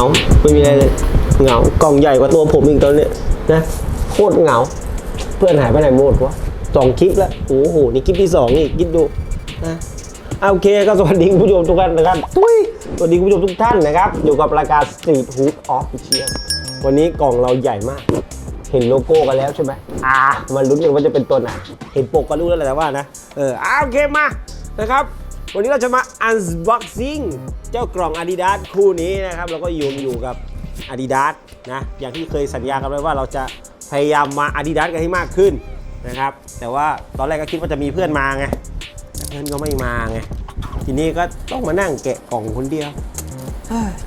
า ไม่มีอะไรเลยเหงากล่องใหญ่กว่าตัวผมอีกตอนเนี้ยนะโคตรเหงา เพื่อนหายไปไหนหมดวะสองคลิปแล้วโอ้โหนี่คลิปที่สองนี่คิดดูนะอะโอเคก็สวัสดีคุณผู้ชมทุกท่านนะครับทุยสวัสดีคุณผู้ชมทุกท่านนะครับอยู่กับรายการ Street Food Official วันนี้กล่องเราใหญ่มาก เห็นโลโก้กันแล้วใช่ไหมอ่ามันลุ้นกันว่าจะเป็นตัวไหนเห็นปกก็รู้แล้วแหละว่านะเอออ่าโอเคมานะครับ วันนี้เราจะมา unboxing เจ้ากล่อง Adidas คู่นี้นะครับแล้วก็อยู่อยู่กับ Adidas นะอย่างที่เคยสัญญากันไว้ว่าเราจะพยายามมา Adidas กันให้มากขึ้นนะครับ แต่ว่าตอนแรกก็คิดว่าจะมีเพื่อนมาไงเพื่อนก็ไม่มาไงทีนี้ก็ต้องมานั่งแกะกล่องคนเดียว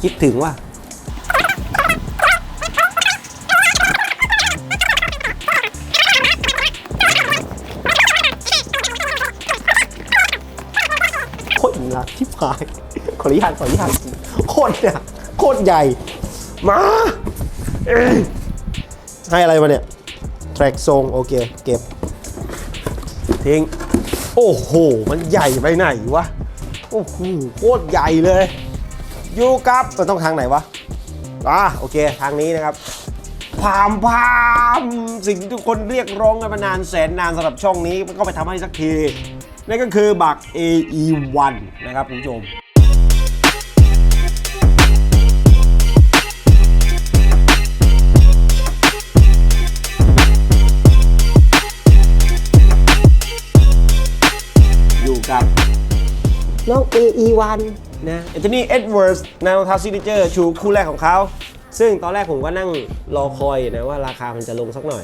คิดถึงว่า รักที่พายขออนุญาตขออนุญาตโคตรเนี่ยโคตรใหญ่ มา ให้อะไรมาเนี่ย แทร็กทรงโอเค เก็บ ทิ้ง โอ้โห มันใหญ่ไปไหนวะ โอ้โหโคตรใหญ่เลย อยู่กับมันต้องทางไหนวะ อ่าโอเค ทางนี้นะครับพามพาม สิ่งที่ทุกคนเรียกร้องกันมานานแสนนานสำหรับช่องนี้ มันก็ไปทำให้สักที นั่นก็คือบัก AE1 นะครับคุณผู้ชมอยู่กับน้อง AE1 นะเอ t นี่เอ็ดเวิร์สนะรองเท้าซิกเนเจอร์ชูคู่แรกของเขา ซึ่งตอนแรกผมก็นั่งรอคอยอยู่นะว่าราคามันจะลงสักหน่อย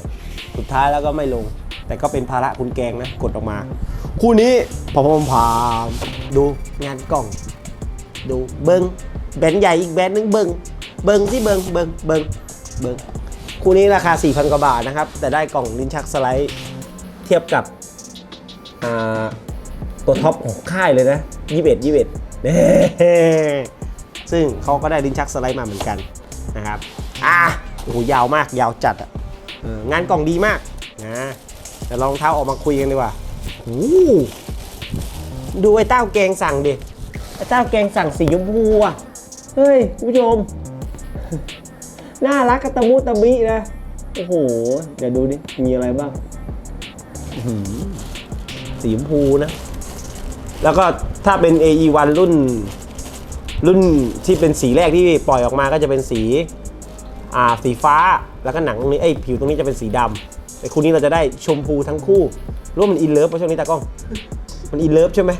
สุดท้ายแล้วก็ไม่ลง แต่ก็เป็นภาระคุณแกงนะ กดออกมา คู่นี้พอพอพามดูงานกล่อง ดูเบิงแบนใหญ่อีกแบนหนึงเบิงเบิงที่เบิงเบิงเบิงเบิงคู่นี้ราคา 4,000 กว่าบาทนะครับ แต่ได้กล่องลิ้นชักสไลด์เทียบกับตัวท็อปของค่ายเลยนะ 21 21เน่ซึ่งเขาก็ได้ลิ้นชักสไลด์มาเหมือนกันนะครับอะโอ้โหยาวมากยาวจัดอะงานกล่องดีมากนะเดี๋ยวลองเท้าออกมาคุยกันดีกว่า หดูไอ้เต้าแกงสั่งดิ ไอ้เต้าแกงสั่งสีชมพูอะ เฮ้ยคุณผู้ชม น่ารักกระตะมุตะมินะ โอ้โห เดี๋ยวดูดิ มีอะไรบ้างอื้อหือสีชมพูนะ แล้วก็ถ้าเป็น AE1 รุ่น รุ่นที่เป็นสีแรกที่ปล่อยออกมาก็จะเป็นสี อ่า สีฟ้า แล้วก็หนังตรงนี้ ไอ้ยผิวตรงนี้จะเป็นสีดำแต่คู่นี้เราจะได้ชมพูทั้งคู่ รู้ว่ามันอินเลิฟเพราะช่วงนี้ตากล้อง มันอินเลิฟใช่ไหม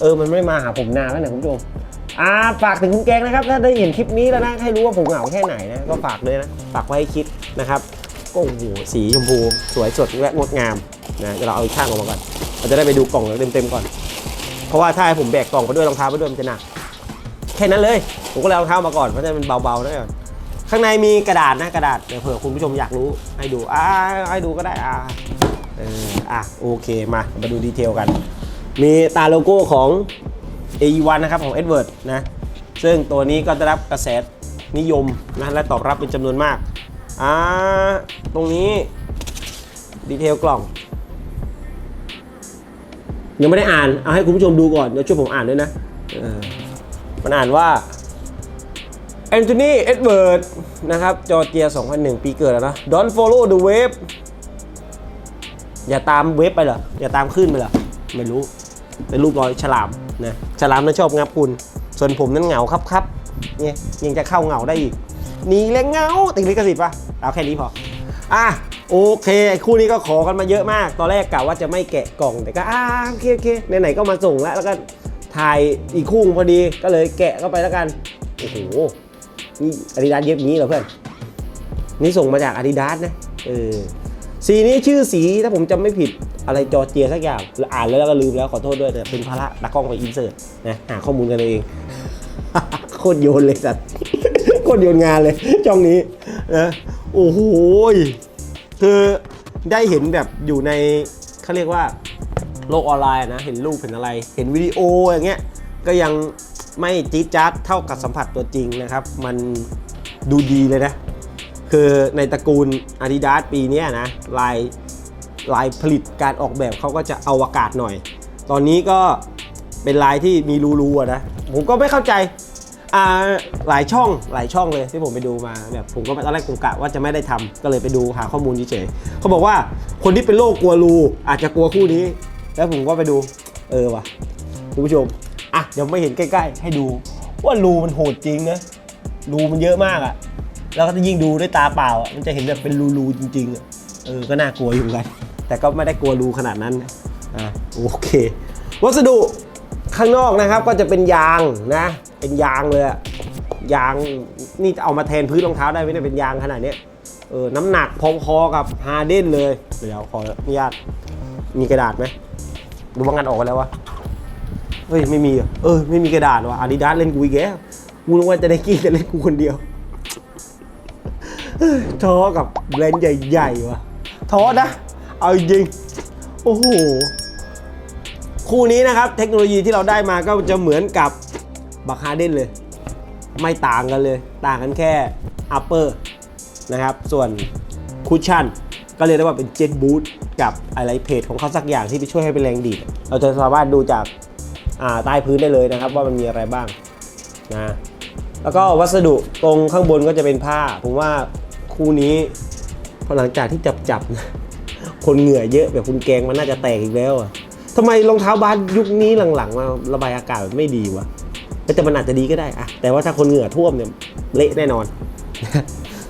เออ มันไม่มาหาผมนานแล้วเนี่ยคุณผู้ชมอ่าฝากถึงคุณแกงนะครับ ถ้าได้เห็นคลิปนี้แล้วนะ ให้รู้ว่าผมเหงาแค่ไหนนะ ก็ฝากเลยนะ ฝากไว้ให้คิดนะครับก็โอ้โหสีชมพู สวยสดและงดงามนะเดี๋ยวเราเอาอีกข้างออกมาก่อนเราจะได้ไปดูกล่องเต็มๆก่อน เพราะว่าถ้าให้ผมแบกกล่องไปด้วยรองเท้าไปด้วยมันจะหนักแค่นั้นเลย ผมก็เลยเอารองเท้ามาก่อนเพราะจะเป็นเบาๆนะก่อนข้างในมีกระดาษนะกระดาษเดี๋ยวเผื่อคุณผู้ชมอยากรู้ให้ดูอ่าให้ดูก็ได้อ่าเออ อะโอเคมามาดูดีเทลกัน มีตาโลโก้ของ AE1 นะครับของ Edward นะซึ่งตัวนี้ก็ได้รับกระแสนิยมนะและตอบรับเป็นจำนวนมากอ่าตรงนี้ดีเทลกล่อง ยังไม่ได้อ่าน เอาให้คุณผู้ชมดูก่อน เดี๋ยวช่วยผมอ่านด้วยนะเออมันอ่านว่าแอนโทนีเอ็ดเวิร์ดนะครับจอร์เจีย 2001 ปีเกิดแล้วนะ Don't follow the wave อย่าตามเวฟไปเหรอ อย่าตามขึ้นไปเหรอ ไม่รู้ เป็นรูปรอยฉลามนะ ฉลามนั้นชอบงับคุณ ส่วนผมนั้นเหงาครับครับเนี่ยยังจะเข้าเหงาได้อีกหนีแล้วเหงาติดลิขสิทธิ์ปะเอาแค่นี้พอ อะโอเค คู่นี้ก็ขอกันมาเยอะมาก ตอนแรกกะว่าจะไม่แกะกล่องแต่ก็อ่าโอเคโอเคไหนๆก็มาส่งแล้วแล้วก็ถ่ายอีกคู่พอดีก็เลยแกะเข้าไปแล้วกัน โอ้โห นี่อาดิดาสเย็บนี้เหรอเพื่อน นี่ส่งมาจากอาดิดาสนะ เออ สีนี้ชื่อสีถ้าผมจำไม่ผิดอะไรจอเจียสักอย่างอ่านแล้วก็ลืมแล้วขอโทษด้วยแต่เป็นภาระตากล้องไปอินเสิร์ตนะหาข้อมูลกันเองโคตรโยนเลยสัตว์โคตรโยนงานเลยช่องนี้นะโอ้โหคือได้เห็นแบบอยู่ในเขาเรียกว่าโลกออนไลน์นะเห็นรูปเห็นอะไร เห็นวิดีโออย่างเงี้ยก็ยังไม่จี๊ดจ๊าดเท่ากับสัมผัสตัวจริงนะครับ มันดูดีเลยนะ คือในตระกูล Adidas ปีนี้นะลายลายผลิตการออกแบบเขาก็จะเอวกาศหน่อย ตอนนี้ก็เป็นลายที่มีรูๆนะ ผมก็ไม่เข้าใจอ่าหลายช่องหลายช่องเลยที่ผมไปดูมาแบบผมก็ตอนแรกผมกะว่าจะไม่ได้ทำก็เลยไปดูหาข้อมูลเฉยๆเขาบอกว่าคนที่เป็นโรคกลัวรูอาจจะกลัวคู่นี้ แล้วผมก็ไปดูเออว่ะคุณผู้ชมอะเดี๋ยวไม่เห็นใกล้ ๆ ให้ดูว่ารูมันโหดจริงนะรูมันเยอะมากอะ แล้วก็ยิ่งดูด้วยตาเปล่า มันจะเห็นแบบเป็นรูๆจริงๆอะเออ ก็น่ากลัวอยู่เหมือนกัน แต่ก็ไม่ได้กลัวรูขนาดนั้นนะอะโอเค วัสดุข้างนอกนะครับก็จะเป็นยางนะ เป็นยางเลยอะยางนี่จะเอามาแทนพื้นรองเท้าได้ไหมเนี่ยเป็นยางขนาดเนี้ยเออน้ำหนักพอๆกับฮาร์เดนเลย เดี๋ยวขออนุญาตมีกระดาษไหมดูว่างานออกกันแล้ววะเฮ้ยไม่มีเหรอเออไม่มีกระดาษวะอาดิดาสเล่นกูอีกแล้วกูนึกว่าจะได้กี้จะเล่นกูคนเดียว ท้อกับแบรนด์ใหญ่ๆว่ะท้อนะ เอาจริง โอ้โห คู่นี้นะครับ เทคโนโลยีที่เราได้มาก็จะเหมือนกับบัคฮาเดนเลย ไม่ต่างกันเลย ต่างกันแค่ upper นะครับ ส่วนคุชชั่นก็เรียกได้ว่าเป็นเจ็ตบูทกับอะไรเพจของเขาสักอย่างที่ไปช่วยให้เป็นแรงดีด เราจะสามารถดูจากใต้พื้นได้เลยนะครับ ว่ามันมีอะไรบ้างนะแล้วก็วัสดุตรงข้างบนก็จะเป็นผ้า ผมว่า คู่นี้พอหลังจากที่จับจับๆนะคนเหงื่อเยอะแบบคุณแกงมันน่าจะแตกอีกแล้วอะทำไมรองเท้าบาสยุคนี้หลังๆมาระบายอากาศแบบไม่ดีวะแต่มันอาจจะดีก็ได้อะแต่ว่าถ้าคนเหงื่อท่วมเนี่ยเละแน่นอน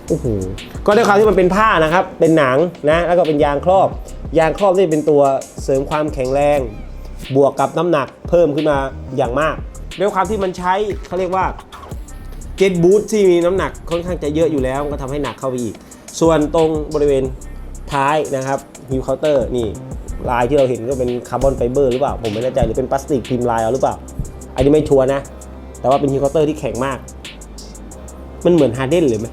โอ้โหก็ด้วยความที่มันเป็นผ้านะครับ เป็นหนังนะ แล้วก็เป็นยางครอบ ยางครอบนี่เป็นตัวเสริมความแข็งแรง บวกกับน้ำหนักเพิ่มขึ้นมาอย่างมาก ด้วยความที่มันใช้เขาเรียกว่า เจ็ตบูทที่มีน้ำหนักค่อนข้างจะเยอะอยู่แล้วก็ทำให้หนักเข้าไปอีก ส่วนตรงบริเวณท้ายนะครับฮิวเคาน์เตอร์นี่ลายที่เราเห็นก็เป็นคาร์บอนไฟเบอร์หรือเปล่า ผมไม่แน่ใจหรือเป็นพลาสติกพิมพ์ลายเอาหรือเปล่า อันนี้ไม่ชัวร์นะ แต่ว่าเป็นฮิวเคาน์เตอร์ที่แข็งมาก มันเหมือนฮาร์เดนเลยไหม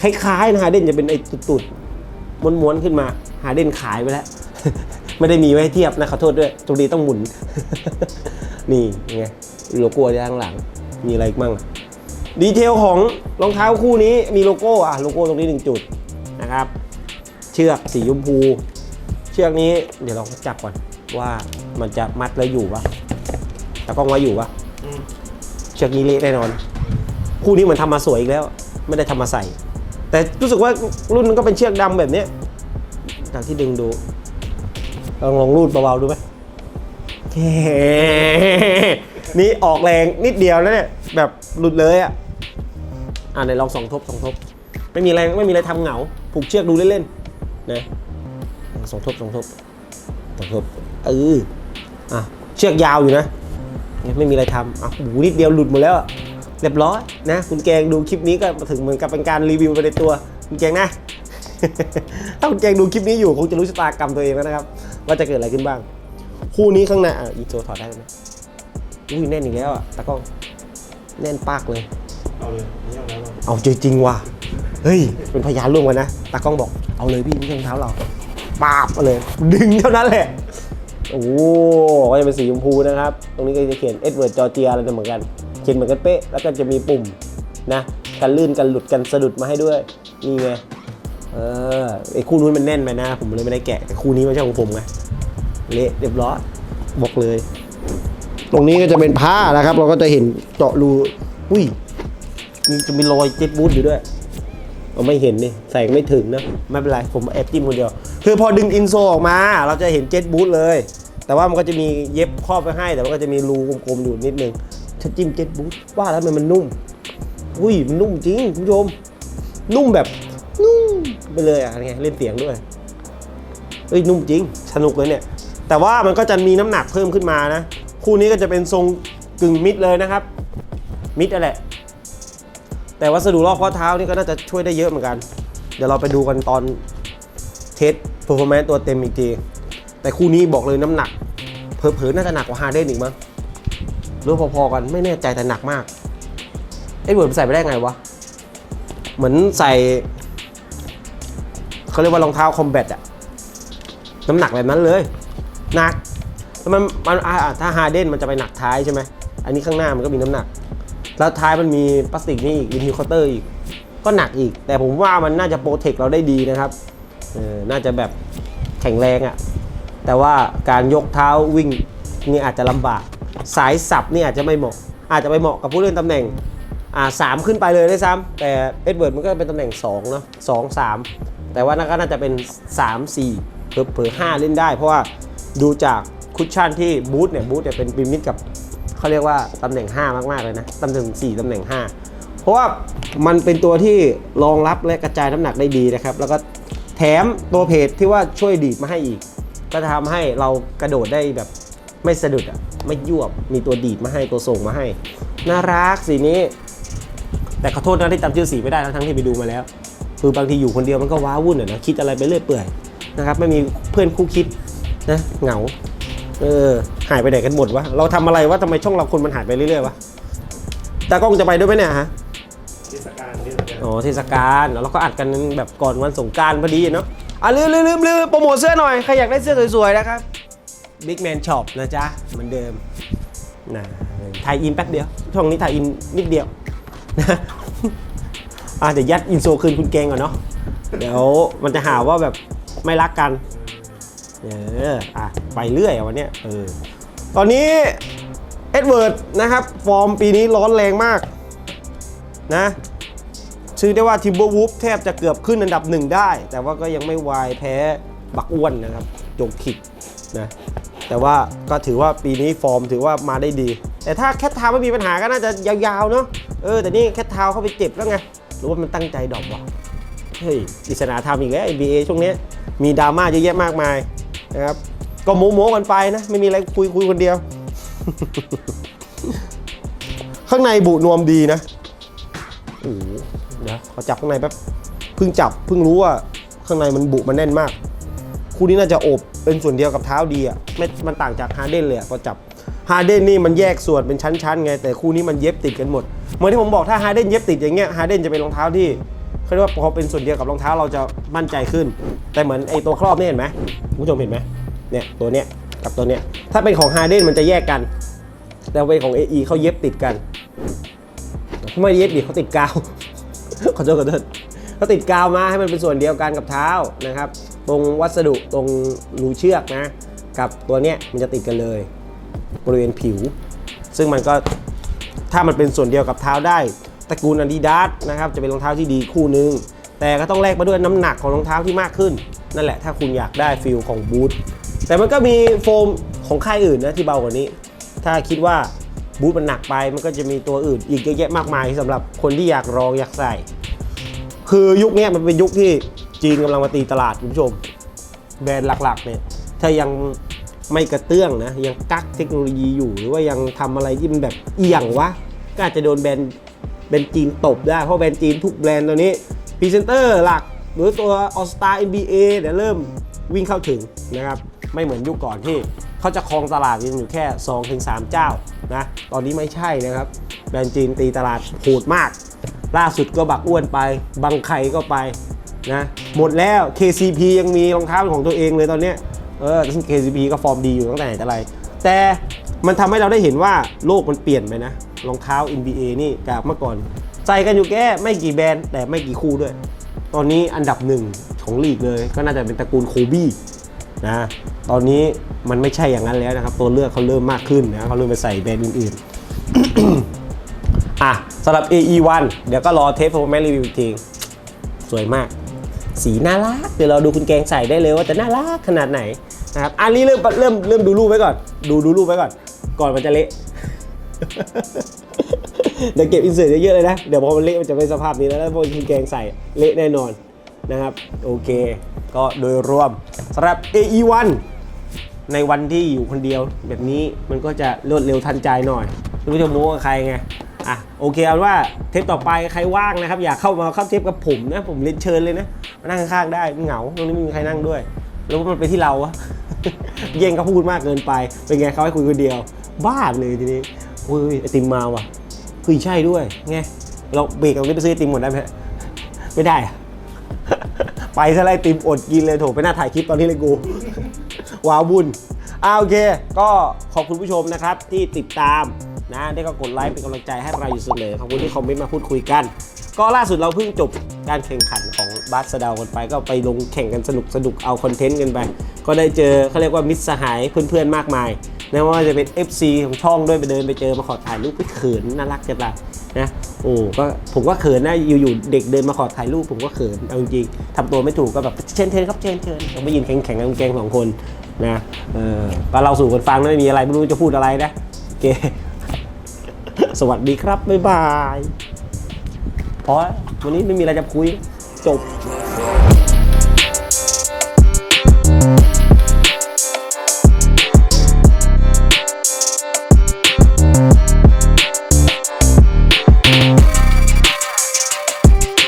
คล้ายๆนะฮาร์เดนจะเป็นไอ้ตุดๆม้วนๆขึ้นมาฮาร์เดนขายไปแล้วไม่ได้มีไว้เทียบนะขอโทษด้วยตรงนี้ต้องหมุน นี่ไงโลโก้ด้านหลัง มีอะไรอีกมั่ง ดีเทลของรองเท้าคู่นี้มีโลโก้อะโลโก้ตรงนี้หนึ่งจุดนะครับ เชือกสีชมพู เชือกนี้เดี๋ยวลองจับก่อนว่ามันจะมัดแล้วอยู่ปะแต่กล้องไว้อยู่ปะเชือกนี้เละแน่นอน คู่นี้เหมือนทำมาสวยอีกแล้ว ไม่ได้ทำมาใส่ แต่รู้สึกว่ารุ่นมันก็เป็นเชือกดำแบบเนี้ยจากที่ดึงดูลองลองรูดเบาๆดูไหมนี่ออกแรงนิดเดียวนะเนี่ยแบบหลุดเลยอะ อ่าไหนลองสองทบสองทบ ไม่มีแรงไม่มีอะไรทำเหงา ผูกเชือกดูเล่นๆนะสองทบสองทบสองทบเอออะเชือกยาวอยู่นะไม่มีอะไรทำอะหูนิดเดียวหลุดหมดแล้ว เรียบร้อยนะคุณแกงดูคลิปนี้ก็ถึงเหมือนกับเป็นการรีวิวไปในตัวคุณแกงนะถ้าคุณแกงดูคลิปนี้อยู่คงจะรู้ชะตากรรมตัวเองแล้วนะครับ ว่าจะเกิดอะไรขึ้นบ้าง คู่นี้ข้างในอะอีโจถอดได้ไหมอุ้ยแน่นอีกแล้วอะตากล้องแน่นปากเลย เอาเลยนี่เอาแล้วเราเอาจริงๆว่ะ เฮ้ย เป็นพยานร่วมกันนะ ตากล้องบอก เอาเลยพี่ไม่ใช่รองเท้าเราปาบมาเลย ดึงเท่านั้นแหละ โอ้โหก็จะเป็นสีชมพูนะครับ ตรงนี้ก็จะเขียนเอ็ดเวิร์ดจอร์เจียอะไรเหมือนกัน เขียนเหมือนกันเป๊ะ แล้วก็จะมีปุ่มนะ กันลื่น กันหลุด กันสะดุดมาให้ด้วย นี่ไง เออ ไอ้คู่นู้นมันแน่นไปนะ ผมเลยไม่ได้แกะ แต่คู่นี้ไม่ใช่ของผมไง เละเรียบร้อย บอกเลย ตรงนี้ก็จะเป็นผ้านะครับ เราก็จะเห็นเจาะรู อุ้ย มีจะมีรอยเจ็ตบูทอยู่ด้วยเราไม่เห็นนี่แสงไม่ถึงนะ ไม่เป็นไร ผมแอบจิ้มคนเดียว คือพอดึงอินโซออกมา เราจะเห็นเจ็ตบูทเลย แต่ว่ามันก็จะมีเย็บครอบไว้ให้ แต่มันก็จะมีรูกลมๆอยู่นิดนึงถ้าจิ้มเจ็ตบูทว่าแล้วมันมันนุ่ม อุ้ยมันนุ่มจริงคุณผู้ชม นุ่มแบบนุ่มไปเลยอะไงเล่นเสียงด้วยเอ้ยนุ่มจริง สนุกเลยเนี่ย แต่ว่ามันก็จะมีน้ำหนักเพิ่มขึ้นมานะ คู่นี้ก็จะเป็นทรงกึ่งมิดเลยนะครับ มิดนั่นแหละ แต่วัสดุรอบข้อเท้านี่ก็น่าจะช่วยได้เยอะเหมือนกัน เดี๋ยวเราไปดูกันตอนเทส p e r f o r m a n c e ตัวเต็มอีกที แต่คู่นี้บอกเลยน้ำหนัก เผลอๆน่าจะหนักกว่าฮาร์เดนอีกมั้งหรือพอๆกันไม่แน่ใจแต่หนักมากไอ้เวิร์ดใส่ไปได้ไงวะ เหมือนใส่เขาเรียกว่ารองเท้าคอมแบทอะน้ำหนักแบบนั้นเลย หนักแล้วมันมันอ่าอ่าถ้าฮาร์เดนมันจะไปหนักท้ายใช่ไหมอันนี้ข้างหน้ามันก็มีน้ำหนัก แล้วท้ายมันมีพลาสติกนี่อีกมีฮิวเคาน์เตอร์อีก ก็หนักอีก แต่ผมว่ามันน่าจะโปรเทคเราได้ดีนะครับเออน่าจะแบบแข็งแรงอะ่ะ แต่ว่าการยกเท้าวิ่งนี่อาจจะลำบาก สายสับนี่อาจจะไม่เหมาะ อาจจะไปเหมาะกับผู้เล่นตำแหน่งอ่าสามขึ้นไปเลยได้ซ้ำแต่เอ็ดเวิร์ดมันก็เป็นตำแหน่งสองเนาะสองสามแต่ว่านั่นก็น่าจะเป็น 3 4เผลอเผลอห้าเล่นได้ เพราะว่าดูจากคุชชั่นที่บูธเนี่ยบูธเนี่ยเป็นปีมิดกับ เขาเรียกว่าตำแหน่ง 5 มาก ๆ เลยนะตำแหน่ง 4ตำแหน่ง 5 เพราะว่ามันเป็นตัวที่รองรับและกระจายน้ำหนักได้ดีนะครับ แล้วก็แถมตัวเพจที่ว่าช่วยดีดมาให้อีก ก็จะทำให้เรากระโดดได้แบบไม่สะดุดอะไม่ยวบมีตัวดีดมาให้ตัวส่งมาให้ น่ารักสีนี้ แต่ขอโทษนะที่จำชื่อสีไม่ได้ทั้งที่ไปดูมาแล้ว คือบางทีอยู่คนเดียวมันก็ว้าวุ่นอะนะคิดอะไรไปเรื่อยเปื่อยนะครับไม่มีเพื่อนคู่คิดนะเหงา เออ หายไปไหนกันหมดวะ เราทำอะไรวะทำไมช่องเราคนมันหายไปเรื่อยๆวะ ตากล้องจะไปด้วยไหมเนี่ยฮะ เทศกาลเทศกาลอ๋อเทศกาลแล้วเราก็อัดกันแบบก่อนวันสงกรารพอดีเนาะ อะลืมลืมลืมลืมโปรโมทเสื้อหน่อย ใครอยากได้เสื้อสวยๆนะครับ Big Man Shop นะจ๊ะ เหมือนเดิมนะถ่ายอินแป๊บเดียว ช่องนี้ถ่ายอินนิดเดียวนะอะเดี๋ยวยัดอินโซคืนคุณเกงก่อนเนาะ เดี๋ยวมันจะหาว่าแบบไม่รักกัน เอออะไปเรื่อยวันนี้เออตอนนี้เอ็ดเวิร์ดนะครับ ฟอร์มปีนี้ร้อนแรงมากนะชื่อได้ว่าทิมเบอร์วูฟแทบจะเกือบขึ้นอันดับหนึ่งได้ แต่ว่าก็ยังไม่วายแพ้บักอ้วนนะครับจงขิกนะแต่ว่าก็ถือว่าปีนี้ฟอร์มถือว่ามาได้ดี แต่ถ้าแคททาวไม่มีปัญหาก็น่าจะยาวๆเนาะเออแต่นี่แคททาวเข้าไปเจ็บแล้วไงหรือว่ามันตั้งใจดรอปวะเฮ้ยปริศนาธรรมอีกแล้ว NBA ช่วงนี้มีดราม่าเยอะแยะมากมาย นะครับก็โม้ๆกันไปนะ ไม่มีอะไรคุยคุยคนเดียว ข้างในบุนวมดีนะโอ้โหเดี๋ยวขอจับข้างในแป๊บเพิ่งจับเพิ่งรู้ว่าข้างในมันบุมันแน่นมาก คู่นี้น่าจะอบเป็นส่วนเดียวกับเท้าดีอะไม่มันต่างจากฮาร์เดนเลยอะพอจับฮาร์เดนนี่มันแยกส่วนเป็นชั้นๆไง แต่คู่นี้มันเย็บติดกันหมด เหมือนที่ผมบอกถ้าฮาร์เดนเย็บติดอย่างเงี้ยฮาร์เดนจะเป็นรองเท้าที่ เขาเรียกว่าพอเป็นส่วนเดียวกับรองเท้าเราจะมั่นใจขึ้น แต่เหมือนไอตัวครอบนี่เห็นไหมคุณผู้ชมเห็นไหมเนี่ยตัวเนี้ยกับตัวเนี้ยถ้าเป็นของฮาร์เดนมันจะแยกกัน แต่เป็นของ AE เขาเย็บติดกันไม่เย็บดิเขาติดกาวขอโทษขอโทษเขาติดกาวมาให้มันเป็นส่วนเดียวกันกับเท้านะครับ ตรงวัสดุตรงรูเชือกนะ กับตัวเนี้ยมันจะติดกันเลย บริเวณผิว ซึ่งมันก็ถ้ามันเป็นส่วนเดียวกับเท้าได้ ตระกูลอาดิดาสนะครับจะเป็นรองเท้าที่ดีคู่หนึ่งแต่ก็ต้องแลกมาด้วยน้ำหนักของรองเท้าที่มากขึ้น นั่นแหละถ้าคุณอยากได้ฟิลของบูทแต่มันก็มีโฟมของค่ายอื่นนะที่เบากว่านี้ ถ้าคิดว่าบูทมันหนักไปมันก็จะมีตัวอื่นอีกเยอะแยะมากมายสำหรับคนที่อยากลองอยากใส่ คือยุคนี้มันเป็นยุคที่จีนกำลังมาตีตลาดคุณผู้ชม แบรนด์หลักๆเนี่ยถ้ายังไม่กระเตื้องนะยังกักเทคโนโลยีอยู่ หรือว่ายังทำอะไรที่มันแบบเอี่ยงวะก็อาจจะโดนแบรนด์ แบรนจีนตบได้ เพราะแบรนด์จีนทุกแบรนด์ตอนนี้พรีเซนเตอร์หลักหรือตัว All Star NBA เอเนี่ยเริ่มวิ่งเข้าถึงนะครับ ไม่เหมือนยุคก่อนที่เขาจะครองตลาดกันอยู่แค่ 2-3 เจ้านะ ตอนนี้ไม่ใช่นะครับ แบรนด์จีนตีตลาดโหดมาก ล่าสุดก็บักอ้วนไป บังไคก็ไปนะ หมดแล้ว KCP ยังมีรองเท้าเป็นของตัวเองเลยตอนนี้ เออซึ่ง KCP ก็ฟอร์มดีอยู่ตั้งแต่ไหนแต่ไร แต่มันทำให้เราได้เห็นว่าโลกมันเปลี่ยนไปนะ รองเท้า NBA นี่จากเมื่อก่อน ใส่กันอยู่แค่ไม่กี่แบรนด์แต่ไม่กี่คู่ด้วย ตอนนี้อันดับหนึ่งของลีกเลย ก็น่าจะเป็นตระกูลโคบี้นะตอนนี้มันไม่ใช่อย่างนั้นแล้วนะครับ ตัวเลือกเขาเริ่มมากขึ้นนะเขาเริ่มไปใส่แบรนด์อื่นๆอะสำหรับ AE1 เดี๋ยวก็รอเทปโฟร์แมรีวิวอีกทีสวยมาก สีน่ารัก เดี๋ยวเราดูคุณแกงใส่ได้เลยว่าจะน่ารักขนาดไหนนะครับอันนี้เริ่มเริ่มเริ่มดูรูปไว้ก่อน ดูดูรูปไว้ก่อน ก่อนมันจะเละ เดี๋ยวเก็บอินเสิร์ตเยอะๆเลยนะ เดี๋ยวพอมันเละมันจะเป็นสภาพนี้แล้วแล้วพอคุณแกงใส่เละแน่นอนนะครับ โอเค ก็โดยรวมสำหรับ AE1 ในวันที่อยู่คนเดียว แบบนี้มันก็จะรวดเร็วทันใจหน่อยไม่รู้จะโม้กับใครไงอะโอเคเอาว่าเทปต่อไปใครว่างนะครับ อยากเข้ามาเข้าเทปกับผมนะ ผมเรียนเชิญเลยนะมานั่งข้างๆได้เหงาตรงนี้ไม่มีใครนั่งด้วย แล้วมันเป็นที่เราอะเย่งเขาพูดมากเกินไป เป็นไงเขาให้คุยคนเดียว บ้าเลยทีนี้ เฮ้ยไอติมมาว่ะเฮ้ยใช่ด้วยไงเราเบรกเราไปซื้อไอติมหมดได้ไหมไม่ได้อะไปซะไรติมอดกินเลยโถไปหน้าถ่ายคลิปตอนนี้เลยกูว้าวบุญอ่าโอเค ก็ขอบคุณผู้ชมนะครับที่ติดตามนะได้ก็กดไลค์เป็นกำลังใจให้เราอยู่เสมอขอบคุณที่คอมเมนต์มาพูดคุยกัน ก็ล่าสุดเราเพิ่งจบ การแข่งขันของบาสเดากันไป ก็ไปลงแข่งกันสนุกสนุกเอาคอนเทนต์กันไป ก็ได้เจอเขาเรียกว่ามิตรสหายเพื่อนๆมากมายไม่ว่าจะเป็น FC ของช่องด้วยไปเดินไปเจอมาขอถ่ายรูปไปเขินน่ารักจังเลยนะโอ้ก็ผมก็เขินนะอยู่ๆเด็กเดินมาขอถ่ายรูปผมก็เขินเอาจริงๆทำตัวไม่ถูกก็แบบเชิญเชิญครับเชิญเชิญผมไปยืนแข็งแข็งๆแกงสองคนนะเออก็เราสู่กันฟังไม่มีอะไรไม่รู้จะพูดอะไรนะโอเคสวัสดีครับบ๊ายบายพอ วันนี้ไม่มีอะไรจะคุยจบ